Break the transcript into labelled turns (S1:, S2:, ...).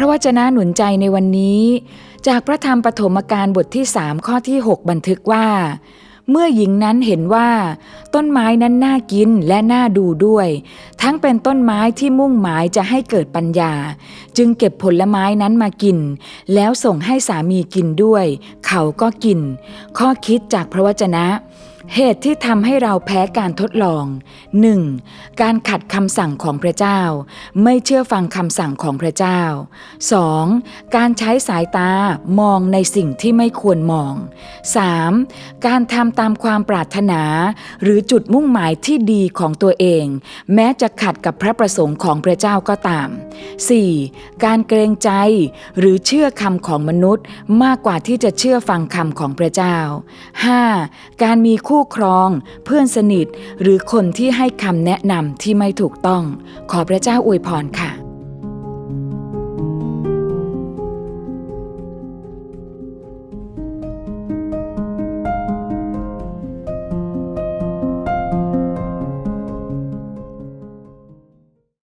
S1: ระวจนะหนุนใจในวันนี้ จากพระธรรมปฐมกาลบทที่3ข้อที่ 6 บันทึกว่า เมื่อหญิงนั้นเห็นว่า ต้นไม้นั้นน่ากินและน่าดูด้วย ทั้งเป็นต้นไม้ที่มุ่งหมายจะให้เกิดปัญญา จึงเก็บผลไม้นั้นมากิน แล้วส่งให้สามีกินด้วย เขาก็กิน ข้อคิดจากพระวจนะเหตุที่ทำให้เราแพ้การทดลอง 1. การขัดคำสั่งของพระเจ้า ไม่เชื่อฟังคำสั่งของพระเจ้า 2. การใช้สายตามองในสิ่งที่ไม่ควรมอง 3. การทำตามความปรารถนา หรือจุดมุ่งหมายที่ดีของตัวเอง แม้จะขัดกับพระประสงค์ของพระเจ้าก็ตาม 4. การเกรงใจหรือเชื่อคำของมนุษย์มากกว่าที่จะเชื่อฟังคำของพระเจ้า 5. การมีคู่ครอง เพื่อนสนิท หรือคนที่ให้คำแนะนำที่ไม่ถูกต้อง ขอพระเจ้าอวยพรค่ะ